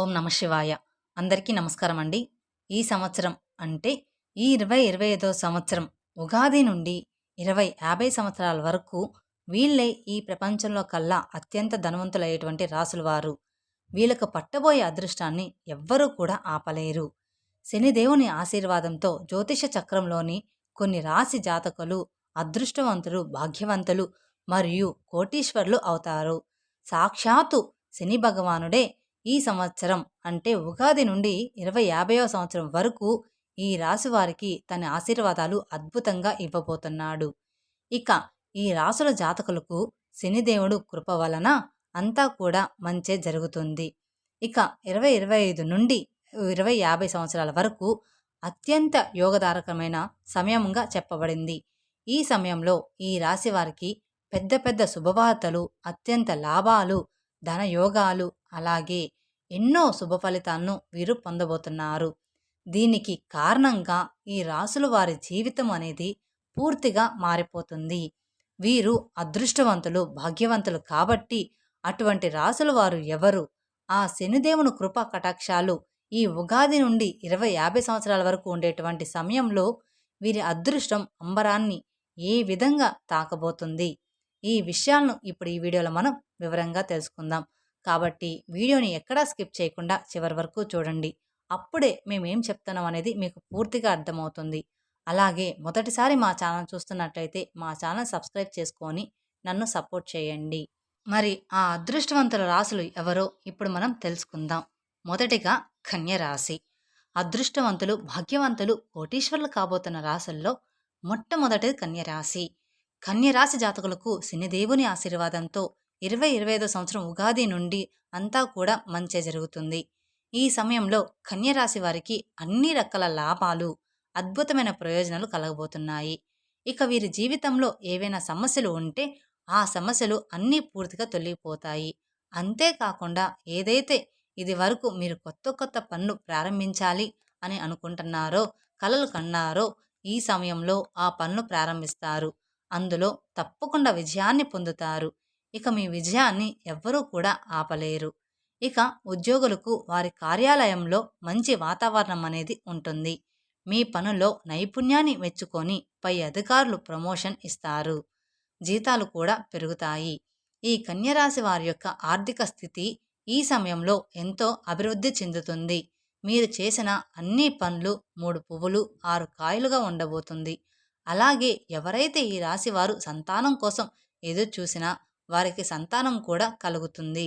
ఓం నమ శివాయ. అందరికీ నమస్కారం అండి ఈ సంవత్సరం అంటే ఈ ఇరవై ఇరవై ఐదో సంవత్సరం ఉగాది నుండి ఇరవై యాభై సంవత్సరాల వరకు వీళ్ళే ఈ ప్రపంచంలో కల్లా అత్యంత ధనవంతులయ్యేటువంటి రాసుల వారు వీళ్ళకు పట్టబోయే అదృష్టాన్ని ఎవ్వరూ కూడా ఆపలేరు. శనిదేవుని ఆశీర్వాదంతో జ్యోతిష చక్రంలోని కొన్ని రాశి జాతకులు అదృష్టవంతులు భాగ్యవంతులు మరియు కోటీశ్వర్లు అవుతారు. సాక్షాత్తు శని భగవానుడే ఈ సంవత్సరం అంటే ఉగాది నుండి ఇరవై యాభైవ సంవత్సరం వరకు ఈ రాశి వారికి తన ఆశీర్వాదాలు అద్భుతంగా ఇవ్వబోతున్నాడు. ఇక ఈ రాసుల జాతకులకు శనిదేవుడు కృప వలన అంతా కూడా మంచే జరుగుతుంది. ఇక ఇరవై ఇరవై ఐదు నుండి ఇరవై యాభై సంవత్సరాల వరకు అత్యంత యోగదారకమైన సమయంగా చెప్పబడింది. ఈ సమయంలో ఈ రాశి వారికి పెద్ద పెద్ద శుభవార్తలు అత్యంత లాభాలు ధనయోగాలు అలాగే ఎన్నో శుభ ఫలితాలను వీరు పొందబోతున్నారు. దీనికి కారణంగా ఈ రాసుల వారి జీవితం అనేది పూర్తిగా మారిపోతుంది. వీరు అదృష్టవంతులు భాగ్యవంతులు కాబట్టి అటువంటి రాసుల వారు ఎవరు? ఆ శనిదేవుని కృప కటాక్షాలు ఈ ఉగాది నుండి ఇరవై యాభై సంవత్సరాల వరకు ఉండేటువంటి సమయంలో వీరి అదృష్టం అంబరాన్ని ఏ విధంగా తాకబోతుంది? ఈ విషయాలను ఇప్పుడు ఈ వీడియోలో మనం వివరంగా తెలుసుకుందాం. కాబట్టి వీడియోని ఎక్కడా స్కిప్ చేయకుండా చివరి వరకు చూడండి. అప్పుడే మేము ఏం చెప్తున్నాం అనేది మీకు పూర్తిగా అర్థమవుతుంది. అలాగే మొదటిసారి మా ఛానల్ చూస్తున్నట్లయితే మా ఛానల్ సబ్స్క్రైబ్ చేసుకొని నన్ను సపోర్ట్ చేయండి. మరి ఆ అదృష్టవంతుల రాశులు ఎవరో ఇప్పుడు మనం తెలుసుకుందాం. మొదటిగా కన్యరాశి అదృష్టవంతులు భాగ్యవంతులు కోటీశ్వర్లు కాబోతున్న రాశుల్లో మొట్టమొదటిది కన్యరాశి కన్యరాశి జాతకులకు శనిదేవుని ఆశీర్వాదంతో ఇరవై ఇరవై ఐదో సంవత్సరం ఉగాది నుండి అంతా కూడా మంచే జరుగుతుంది. ఈ సమయంలో కన్యరాశి వారికి అన్ని రకాల లాభాలు అద్భుతమైన ప్రయోజనాలు కలగబోతున్నాయి. ఇక వీరి జీవితంలో ఏవైనా సమస్యలు ఉంటే ఆ సమస్యలు అన్నీ పూర్తిగా తొలగిపోతాయి. అంతేకాకుండా ఏదైతే ఇది వరకు మీరు కొత్త కొత్త పనులు ప్రారంభించాలి అని అనుకుంటున్నారో కలలు కన్నారో ఈ సమయంలో ఆ పనులు ప్రారంభిస్తారు. అందులో తప్పకుండా విజయాన్ని పొందుతారు. ఇక మీ విజయాన్ని ఎవ్వరూ కూడా ఆపలేరు. ఇక ఉద్యోగులకు వారి కార్యాలయంలో మంచి వాతావరణం అనేది ఉంటుంది. మీ పనుల్లో నైపుణ్యాన్ని మెచ్చుకొని పై అధికారులు ప్రమోషన్ ఇస్తారు. జీతాలు కూడా పెరుగుతాయి. ఈ కన్యరాశి వారి యొక్క ఆర్థిక స్థితి ఈ సమయంలో ఎంతో అభివృద్ధి చెందుతుంది. మీరు చేసిన అన్ని పనులు మూడు పువ్వులు ఆరు కాయలుగా ఉండబోతుంది. అలాగే ఎవరైతే ఈ రాశి వారు సంతానం కోసం ఎదురు చూసినా వారికి సంతానం కూడా కలుగుతుంది.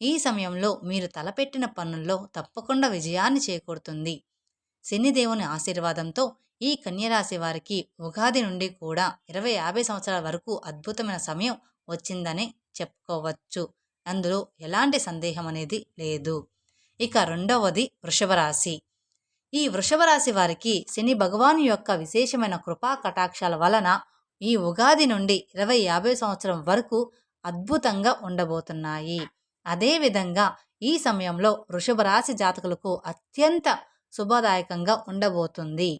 ఈ సమయంలో మీరు తలపెట్టిన పనుల్లో తప్పకుండా విజయాన్ని చేకూరుతుంది. శనిదేవుని ఆశీర్వాదంతో ఈ కన్యరాశి వారికి ఉగాది నుండి కూడా ఇరవై యాభై సంవత్సరాల వరకు అద్భుతమైన సమయం వచ్చిందని చెప్పుకోవచ్చు. అందులో ఎలాంటి సందేహం అనేది లేదు. ఇక రెండవది వృషభ రాశి. ఈ వృషభరాశి వారికి శని భగవాను యొక్క విశేషమైన కృపా కటాక్షాల వలన ఈ ఉగాది నుండి ఇరవై యాభై సంవత్సరం వరకు అద్భుతంగా ఉండబోతున్నాయి. అదేవిధంగా ఈ సమయంలో వృషభరాశి జాతకులకు అత్యంత శుభదాయకంగా ఉండబోతుంది.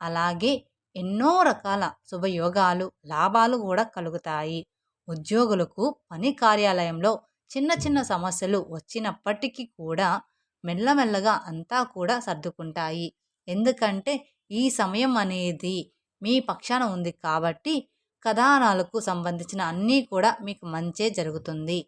అలాగే ఎన్నో రకాల శుభయోగాలు లాభాలు కూడా కలుగుతాయి. ఉద్యోగులకు పని కార్యాలయంలో చిన్న చిన్న సమస్యలు వచ్చినప్పటికీ కూడా మెల్లమెల్లగా అంతా కూడా సర్దుకుంటాయి. ఎందుకంటే ఈ సమయం అనేది మీ పక్షాన ఉంది కాబట్టి కథానాలకు సంబంధించిన అన్నీ కూడా మీకు మంచే జరుగుతుంది.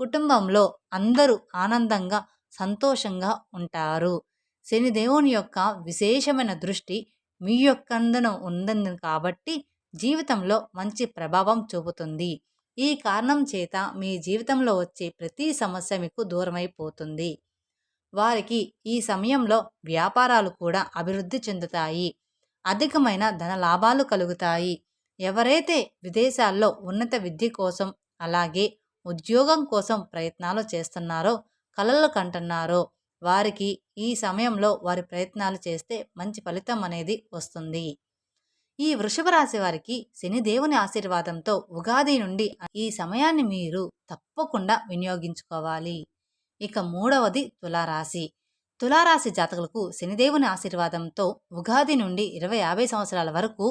కుటుంబంలో అందరూ ఆనందంగా సంతోషంగా ఉంటారు. శనిదేవుని యొక్క విశేషమైన దృష్టి మీ యొక్కందున ఉందని కాబట్టి జీవితంలో మంచి ప్రభావం చూపుతుంది. ఈ కారణం చేత మీ జీవితంలో వచ్చే ప్రతి సమస్య మీకు దూరమైపోతుంది. వారికి ఈ సమయంలో వ్యాపారాలు కూడా అభివృద్ధి చెందుతాయి. అధికమైన ధన లాభాలు కలుగుతాయి. ఎవరైతే విదేశాల్లో ఉన్నత విద్య కోసం అలాగే ఉద్యోగం కోసం ప్రయత్నాలు చేస్తున్నారో కలలు కంటున్నారో వారికి ఈ సమయంలో వారి ప్రయత్నాలు చేస్తే మంచి ఫలితం అనేది వస్తుంది. ఈ వృషభ రాశి వారికి శనిదేవుని ఆశీర్వాదంతో ఉగాది నుండి ఈ సమయాన్ని మీరు తప్పకుండా వినియోగించుకోవాలి. ఇక మూడవది తులారాశి. తులారాశి జాతకులకు శనిదేవుని ఆశీర్వాదంతో ఉగాది నుండి ఇరవై యాభై సంవత్సరాల వరకు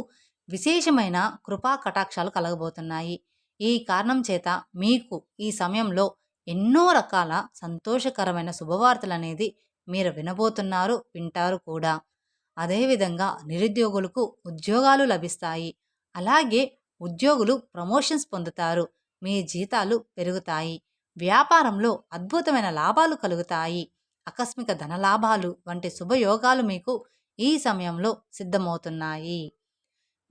విశేషమైన కృపా కటాక్షాలు కలగబోతున్నాయి. ఈ కారణం చేత మీకు ఈ సమయంలో ఎన్నో రకాల సంతోషకరమైన శుభవార్తలు అనేది మీరు వినబోతున్నారు వింటారు కూడా. అదేవిధంగా నిరుద్యోగులకు ఉద్యోగాలు లభిస్తాయి. అలాగే ఉద్యోగులు ప్రమోషన్స్ పొందుతారు. మీ జీతాలు పెరుగుతాయి. వ్యాపారంలో అద్భుతమైన లాభాలు కలుగుతాయి. ఆకస్మిక ధనలాభాలు వంటి శుభయోగాలు మీకు ఈ సమయంలో సిద్ధమవుతున్నాయి.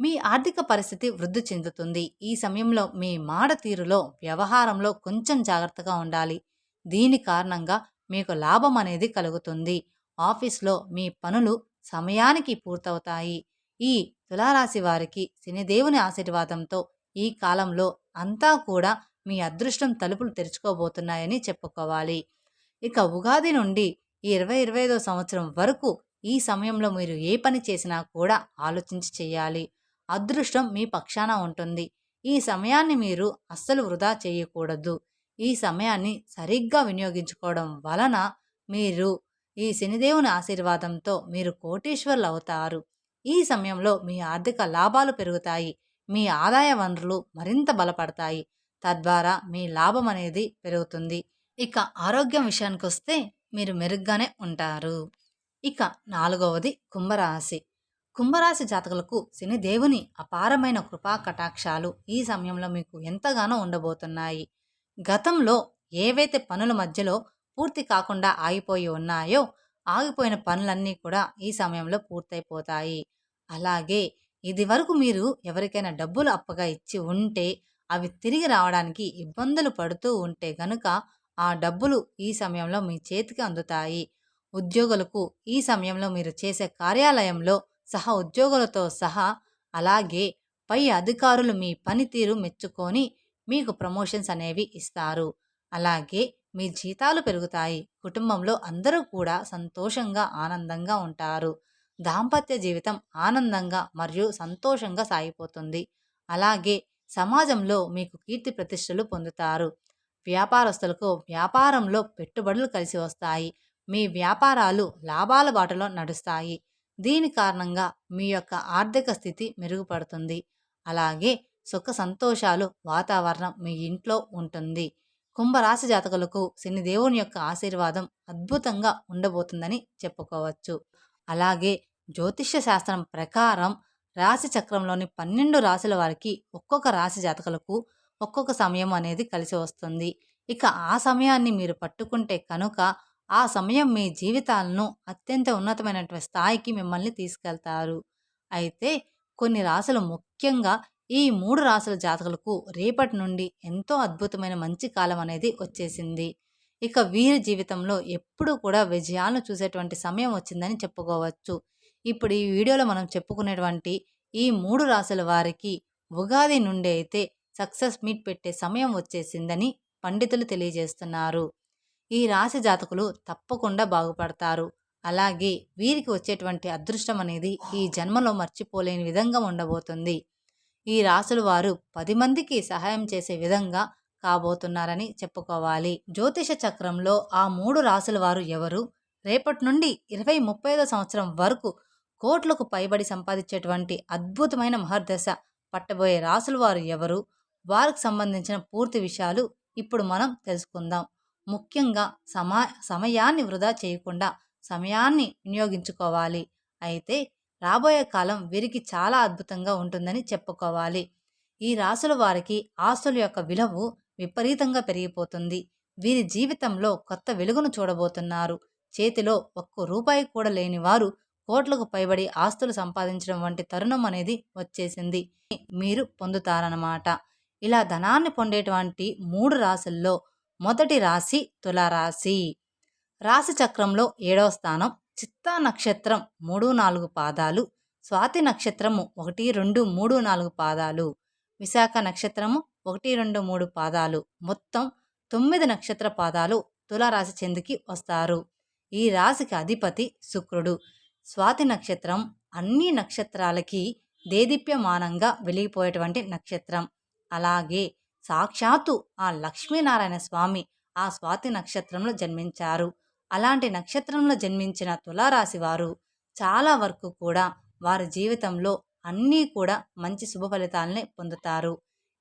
మీ ఆర్థిక పరిస్థితి వృద్ధి చెందుతుంది. ఈ సమయంలో మీ మాట తీరులో వ్యవహారంలో కొంచెం జాగ్రత్తగా ఉండాలి. దీని కారణంగా మీకు లాభం అనేది కలుగుతుంది. ఆఫీస్లో మీ పనులు సమయానికి పూర్తవుతాయి. ఈ తులారాశి వారికి శనిదేవుని ఆశీర్వాదంతో ఈ కాలంలో అంతా కూడా మీ అదృష్టం తలుపులు తెరుచుకోబోతున్నాయని చెప్పుకోవాలి. ఇక ఉగాది నుండి ఈ ఇరవై ఇరవై ఐదో సంవత్సరం వరకు ఈ సమయంలో మీరు ఏ పని చేసినా కూడా ఆలోచించి చేయాలి. అదృష్టం మీ పక్షాన ఉంటుంది. ఈ సమయాన్ని మీరు అస్సలు వృధా చేయకూడదు. ఈ సమయాన్ని సరిగ్గా వినియోగించుకోవడం వలన మీరు ఈ శనిదేవుని ఆశీర్వాదంతో మీరు కోటీశ్వర్లు అవుతారు. ఈ సమయంలో మీ ఆర్థిక లాభాలు పెరుగుతాయి. మీ ఆదాయ వనరులు మరింత బలపడతాయి. తద్వారా మీ లాభం అనేది పెరుగుతుంది. ఇక ఆరోగ్యం విషయానికి వస్తే మీరు మెరుగ్గానే ఉంటారు. ఇక నాలుగవది కుంభరాశి. కుంభరాశి జాతకులకు శని దేవుని అపారమైన కృపా కటాక్షాలు ఈ సమయంలో మీకు ఎంతగానో ఉండబోతున్నాయి. గతంలో ఏవైతే పనుల మధ్యలో పూర్తి కాకుండా ఆగిపోయి ఉన్నాయో ఆగిపోయిన పనులన్నీ కూడా ఈ సమయంలో పూర్తయిపోతాయి. అలాగే ఇది వరకు మీరు ఎవరికైనా డబ్బులు అప్పగా ఇచ్చి ఉంటే అవి తిరిగి రావడానికి ఇబ్బందులు పడుతూ ఉంటే గనుక ఆ డబ్బులు ఈ సమయంలో మీ చేతికి అందుతాయి. ఉద్యోగులకు ఈ సమయంలో మీరు చేసే కార్యాలయంలో సహా ఉద్యోగులతో సహా అలాగే పై అధికారులు మీ పనితీరు మెచ్చుకొని మీకు ప్రమోషన్స్ అనేవి ఇస్తారు. అలాగే మీ జీతాలు పెరుగుతాయి. కుటుంబంలో అందరూ కూడా సంతోషంగా ఆనందంగా ఉంటారు. దాంపత్య జీవితం ఆనందంగా మరియు సంతోషంగా సాగిపోతుంది. అలాగే సమాజంలో మీకు కీర్తి ప్రతిష్టలు పొందుతారు. వ్యాపారస్తులకు వ్యాపారంలో పెట్టుబడులు కలిసి వస్తాయి. మీ వ్యాపారాలు లాభాల బాటలో నడుస్తాయి. దీని కారణంగా మీ యొక్క ఆర్థిక స్థితి మెరుగుపడుతుంది. అలాగే సుఖ సంతోషాలు వాతావరణం మీ ఇంట్లో ఉంటుంది. కుంభరాశి జాతకులకు శనిదేవుని యొక్క ఆశీర్వాదం అద్భుతంగా ఉండబోతుందని చెప్పుకోవచ్చు. అలాగే జ్యోతిష్య శాస్త్రం ప్రకారం రాశి చక్రంలోని పన్నెండు రాశుల వారికి ఒక్కొక్క రాశి జాతకులకు ఒక్కొక్క సమయం అనేది కలిసి వస్తుంది. ఇక ఆ సమయాన్ని మీరు పట్టుకుంటే కనుక ఆ సమయం మీ జీవితాలను అత్యంత ఉన్నతమైనటువంటి స్థాయికి మిమ్మల్ని తీసుకెళ్తారు. అయితే కొన్ని రాశులు ముఖ్యంగా ఈ మూడు రాసుల జాతకులకు రేపటి నుండి ఎంతో అద్భుతమైన మంచి కాలం అనేది వచ్చేసింది. ఇక వీరి జీవితంలో ఎప్పుడూ కూడా విజయాలను చూసేటువంటి సమయం వచ్చిందని చెప్పుకోవచ్చు. ఇప్పుడు ఈ వీడియోలో మనం చెప్పుకునేటువంటి ఈ మూడు రాసుల వారికి ఉగాది నుండి అయితే సక్సెస్ మీట్ పెట్టే సమయం వచ్చేసిందని పండితులు తెలియజేస్తున్నారు. ఈ రాశి జాతకులు తప్పకుండా బాగుపడతారు. అలాగే వీరికి వచ్చేటువంటి అదృష్టం అనేది ఈ జన్మలో మర్చిపోలేని విధంగా ఉండబోతుంది. ఈ రాసుల వారు పది మందికి సహాయం చేసే విధంగా కాబోతున్నారని చెప్పుకోవాలి. జ్యోతిష చక్రంలో ఆ మూడు రాసుల వారు ఎవరు? రేపటి నుండి ఇరవై ముప్పై సంవత్సరం వరకు కోట్లకు పైబడి సంపాదించేటువంటి అద్భుతమైన మహర్దశ పట్టబోయే రాసుల వారు ఎవరు? వారికి సంబంధించిన పూర్తి విషయాలు ఇప్పుడు మనం తెలుసుకుందాం. ముఖ్యంగా సమా సమయాన్ని వృధా చేయకుండా సమయాన్ని వినియోగించుకోవాలి. అయితే రాబోయే కాలం వీరికి చాలా అద్భుతంగా ఉంటుందని చెప్పుకోవాలి. ఈ రాసుల వారికి ఆస్తుల యొక్క విలువ విపరీతంగా పెరిగిపోతుంది. వీరి జీవితంలో కొత్త వెలుగును చూడబోతున్నారు. చేతిలో ఒక్క రూపాయి కూడా లేని వారు కోట్లకు పైబడి ఆస్తులు సంపాదించడం వంటి తరుణం అనేది వచ్చేసింది. మీరు పొందుతారన్నమాట. ఇలా ధనాన్ని పొందేటువంటి మూడు రాశుల్లో మొదటి రాశి తులారాశి. రాశి చక్రంలో ఏడవ స్థానం చిత్తా నక్షత్రం మూడు నాలుగు పాదాలు స్వాతి నక్షత్రము ఒకటి రెండు మూడు నాలుగు పాదాలు విశాఖ నక్షత్రము ఒకటి రెండు మూడు పాదాలు. మొత్తం తొమ్మిది నక్షత్ర పాదాలు తులారాశి చెందికి వస్తారు. ఈ రాశికి అధిపతి శుక్రుడు. స్వాతి నక్షత్రం అన్ని నక్షత్రాలకి దేదీప్యమానంగా వెలిగిపోయేటువంటి నక్షత్రం. అలాగే సాక్షాత్తు ఆ లక్ష్మీనారాయణ స్వామి ఆ స్వాతి నక్షత్రంలో జన్మించారు. అలాంటి నక్షత్రంలో జన్మించిన తులారాశి వారు చాలా వరకు కూడా వారి జీవితంలో అన్నీ కూడా మంచి శుభ ఫలితాలనే పొందుతారు.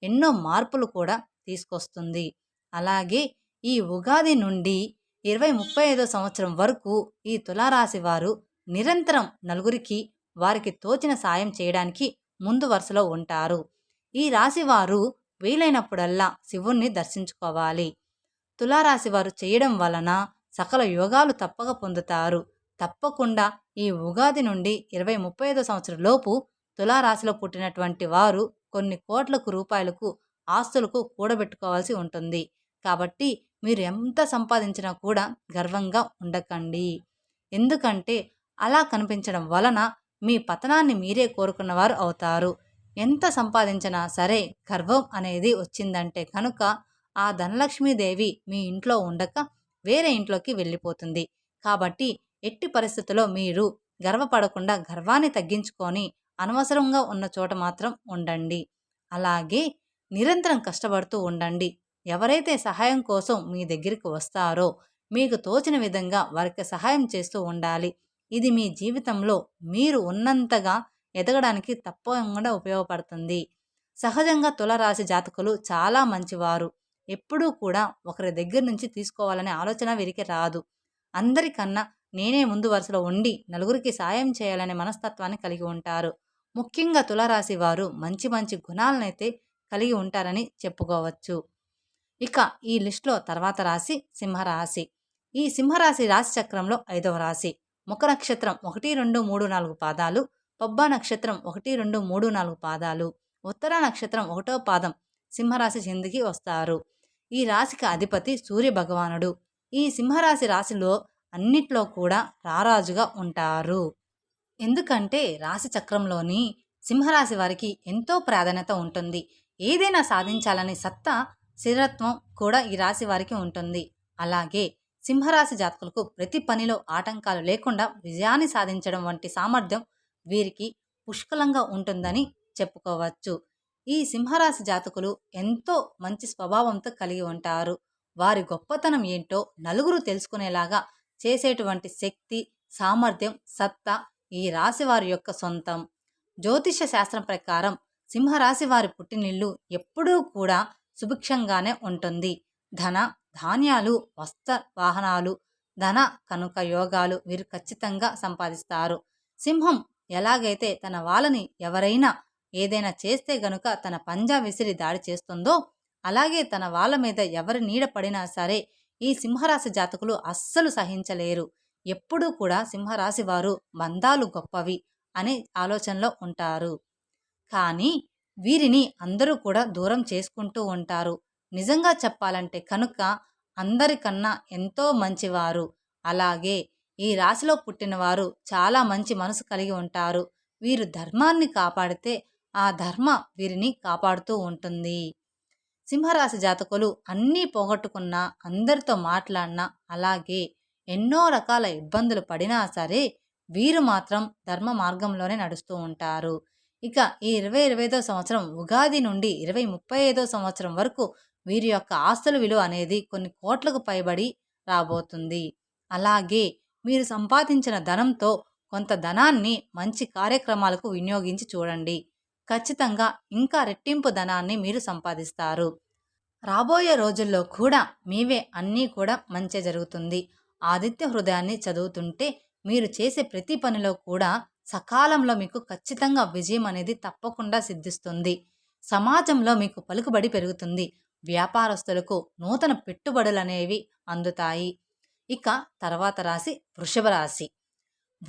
ఎన్నో మార్పులు కూడా తీసుకొస్తుంది. అలాగే ఈ ఉగాది నుండి ఇరవై ముప్పై ఐదో సంవత్సరం వరకు ఈ తులారాశి వారు నిరంతరం నలుగురికి వారికి తోచిన సాయం చేయడానికి ముందు వరుసలో ఉంటారు. ఈ రాశి వారు వీలైనప్పుడల్లా శివుణ్ణి దర్శించుకోవాలి. తులారాశి వారు చేయడం వలన సకల యోగాలు తప్పక పొందుతారు. తప్పకుండా ఈ ఉగాది నుండి ఇరవై ముప్పై ఐదో సంవత్సరం లోపు తులారాశిలో పుట్టినటువంటి వారు కొన్ని కోట్లకు రూపాయలకు ఆస్తులకు కూడబెట్టుకోవాల్సి ఉంటుంది. కాబట్టి మీరు ఎంత సంపాదించినా కూడా గర్వంగా ఉండకండి. ఎందుకంటే అలా కనిపించడం వలన మీ పతనాన్ని మీరే కోరుకున్నవారు అవుతారు. ఎంత సంపాదించినా సరే గర్వం అనేది వచ్చిందంటే కనుక ఆ ధనలక్ష్మీదేవి మీ ఇంట్లో ఉండక వేరే ఇంట్లోకి వెళ్ళిపోతుంది. కాబట్టి ఎట్టి పరిస్థితుల్లో మీరు గర్వపడకుండా గర్వాన్ని తగ్గించుకొని అనవసరంగా ఉన్న చోట మాత్రం ఉండండి. అలాగే నిరంతరం కష్టపడుతూ ఉండండి. ఎవరైతే సహాయం కోసం మీ దగ్గరికి వస్తారో మీకు తోచిన విధంగా వారికి సహాయం చేస్తూ ఉండాలి. ఇది మీ జీవితంలో మీరు ఉన్నంతగా ఎదగడానికి తప్పకుండా ఉపయోగపడుతుంది. సహజంగా తులరాశి జాతకులు చాలా మంచివారు. ఎప్పుడూ కూడా ఒకరి దగ్గర నుంచి తీసుకోవాలనే ఆలోచన వీరికి రాదు. అందరికన్నా నేనే ముందు వరుసలో ఉండి నలుగురికి సాయం చేయాలనే మనస్తత్వాన్ని కలిగి ఉంటారు. ముఖ్యంగా తులరాశి వారు మంచి మంచి గుణాలనైతే కలిగి ఉంటారని చెప్పుకోవచ్చు. ఇక ఈ లిస్టులో తర్వాత రాశి సింహరాశి. ఈ సింహరాశి రాశి చక్రంలో ఐదవ రాశి. ముఖ నక్షత్రం ఒకటి రెండు మూడు నాలుగు పాదాలు పబ్బా నక్షత్రం ఒకటి రెండు మూడు నాలుగు పాదాలు ఉత్తర నక్షత్రం ఒకటో పాదం సింహరాశి చెందికి వస్తారు. ఈ రాశికి అధిపతి సూర్య భగవానుడు. ఈ సింహరాశి రాశిలో అన్నిట్లో కూడా రారాజుగా ఉంటారు. ఎందుకంటే రాశి చక్రంలోని సింహరాశి వారికి ఎంతో ప్రాధాన్యత ఉంటుంది. ఏదైనా సాధించాలని సత్తా స్థిరత్వం కూడా ఈ రాశి వారికి ఉంటుంది. అలాగే సింహరాశి జాతకులకు ప్రతి పనిలో ఆటంకాలు లేకుండా విజయాన్ని సాధించడం వంటి సామర్థ్యం వీరికి పుష్కలంగా ఉంటుందని చెప్పుకోవచ్చు. ఈ సింహరాశి జాతకులు ఎంతో మంచి స్వభావంతో కలిగి ఉంటారు. వారి గొప్పతనం ఏంటో నలుగురు తెలుసుకునేలాగా చేసేటువంటి శక్తి సామర్థ్యం సత్తా ఈ రాశి వారి యొక్క సొంతం. జ్యోతిష శాస్త్రం ప్రకారం సింహరాశి వారి పుట్టినిల్లు ఎప్పుడూ కూడా సుభిక్షంగానే ఉంటుంది. ధన ధాన్యాలు వస్త్ర వాహనాలు ధన కనుక యోగాలు వీరు ఖచ్చితంగా సంపాదిస్తారు. సింహం ఎలాగైతే తన వాళ్ళని ఎవరైనా ఏదైనా చేస్తే గనుక తన పంజా విసిరి దాడి చేస్తుందో అలాగే తన వాళ్ళ మీద ఎవరి నీడ పడినా సరే ఈ సింహరాశి జాతకులు అస్సలు సహించలేరు. ఎప్పుడూ కూడా సింహరాశి వారు బంధాలు గొప్పవి అనే ఆలోచనలో ఉంటారు. కానీ వీరిని అందరూ కూడా దూరం చేసుకుంటూ ఉంటారు. నిజంగా చెప్పాలంటే కనుక అందరికన్నా ఎంతో మంచివారు. అలాగే ఈ రాశిలో పుట్టినవారు చాలా మంచి మనసు కలిగి ఉంటారు. వీరు ధర్మాన్ని కాపాడితే ఆ ధర్మ వీరిని కాపాడుతూ ఉంటుంది. సింహరాశి జాతకులు అన్నీ పోగొట్టుకున్నా అందరితో మాట్లాడినా అలాగే ఎన్నో రకాల ఇబ్బందులు పడినా సరే వీరు మాత్రం ధర్మ మార్గంలోనే నడుస్తూ ఉంటారు. ఇక ఈ ఇరవై ఇరవై సంవత్సరం ఉగాది నుండి ఇరవై ముప్పై ఐదో సంవత్సరం వరకు వీరి యొక్క ఆస్తుల విలువ అనేది కొన్ని కోట్లకు పైబడి రాబోతుంది. అలాగే మీరు సంపాదించిన ధనంతో కొంత ధనాన్ని మంచి కార్యక్రమాలకు వినియోగించి చూడండి. ఖచ్చితంగా ఇంకా రెట్టింపు ధనాన్ని మీరు సంపాదిస్తారు. రాబోయే రోజుల్లో కూడా మీవే అన్నీ కూడా మంచి జరుగుతుంది. ఆదిత్య హృదయాన్ని చదువుతుంటే మీరు చేసే ప్రతి పనిలో కూడా సకాలంలో మీకు ఖచ్చితంగా విజయం అనేది తప్పకుండా సిద్ధిస్తుంది. సమాజంలో మీకు పలుకుబడి పెరుగుతుంది. వ్యాపారస్తులకు నూతన పెట్టుబడులు అనేవి అందుతాయి. ఇక తర్వాత రాశి వృషభ రాశి.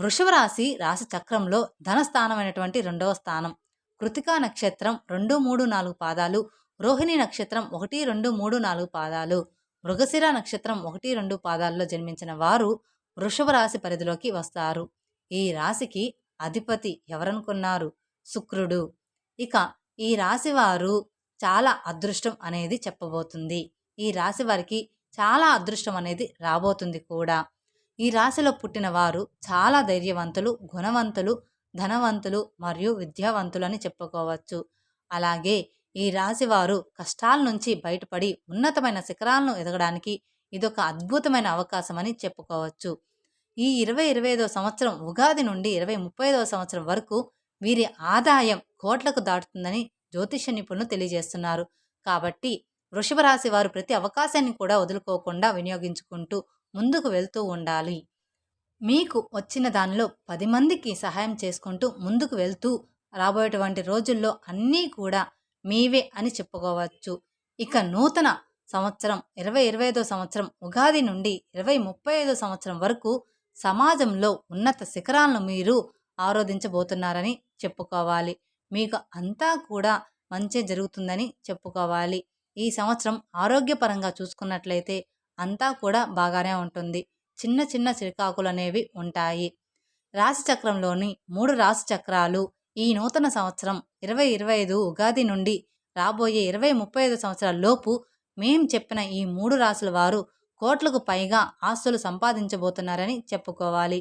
వృషభ రాశి రాశి చక్రంలో ధనస్థానమైనటువంటి రెండవ స్థానం. కృతికా నక్షత్రం రెండు మూడు నాలుగు పాదాలు. రోహిణి నక్షత్రం ఒకటి రెండు మూడు నాలుగు పాదాలు. మృగశిర నక్షత్రం ఒకటి రెండు పాదాల్లో జన్మించిన వారు వృషభ రాశి పరిధిలోకి వస్తారు. ఈ రాశికి అధిపతి ఎవరనుకున్నారు? శుక్రుడు. ఇక ఈ రాశి వారు చాలా అదృష్టం అనేది చెప్పబోతుంది. ఈ రాశి వారికి చాలా అదృష్టం అనేది రాబోతుంది కూడా. ఈ రాశిలో పుట్టిన వారు చాలా ధైర్యవంతులు గుణవంతులు ధనవంతులు మరియు విద్యావంతులు అని చెప్పుకోవచ్చు. అలాగే ఈ రాశి వారు కష్టాల నుంచి బయటపడి ఉన్నతమైన శిఖరాలను ఎదగడానికి ఇదొక అద్భుతమైన అవకాశం అని చెప్పుకోవచ్చు. ఈ ఇరవై ఇరవై ఐదో సంవత్సరం ఉగాది నుండి ఇరవై ముప్పై ఐదో సంవత్సరం వరకు వీరి ఆదాయం కోట్లకు దాటుతుందని జ్యోతిష నిపుణులు తెలియజేస్తున్నారు. కాబట్టి వృషభ రాశి వారు ప్రతి అవకాశాన్ని కూడా వదులుకోకుండా వినియోగించుకుంటూ ముందుకు వెళ్తూ ఉండాలి. మీకు వచ్చిన దానిలో పది మందికి సహాయం చేసుకుంటూ ముందుకు వెళ్తూ రాబోయేటువంటి రోజుల్లో అన్నీ కూడా మీవే అని చెప్పుకోవచ్చు. ఇక నూతన సంవత్సరం ఇరవై ఇరవై ఐదో సంవత్సరం ఉగాది నుండి ఇరవై ముప్పై ఐదో సంవత్సరం వరకు సమాజంలో ఉన్నత శిఖరాలను మీరు ఆరోధించబోతున్నారని చెప్పుకోవాలి. మీకు అంతా కూడా మంచి జరుగుతుందని చెప్పుకోవాలి. ఈ సంవత్సరం ఆరోగ్యపరంగా చూసుకున్నట్లయితే అంతా కూడా బాగానే ఉంటుంది. చిన్న చిన్న చిరుకాకులు అనేవి ఉంటాయి. రాశి చక్రంలోని మూడు రాశి చక్రాలు ఈ నూతన సంవత్సరం ఇరవై ఇరవై ఐదు ఉగాది నుండి రాబోయే ఇరవై ముప్పై ఐదు సంవత్సరాల లోపు మేం చెప్పిన ఈ మూడు రాసుల వారు కోట్లకు పైగా ఆస్తులు సంపాదించబోతున్నారని చెప్పుకోవాలి.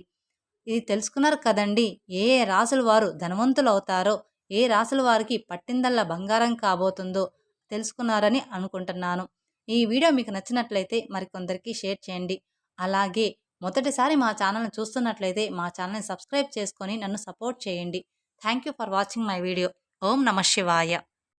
ఇది తెలుసుకున్నారు కదండి? ఏ ఏ రాసుల వారు ధనవంతులు అవుతారో ఏ రాసుల వారికి పట్టిందల్లా బంగారం కాబోతుందో తెలుసుకున్నారని అనుకుంటున్నాను. ఈ వీడియో మీకు నచ్చినట్లయితే మరికొందరికి షేర్ చేయండి. అలాగే మొదటిసారి మా ఛానల్ని చూస్తున్నట్లయితే మా ఛానల్ని సబ్స్క్రైబ్ చేసుకొని నన్ను సపోర్ట్ చేయండి. Thank you for watching my video. ఓం నమ శివాయ.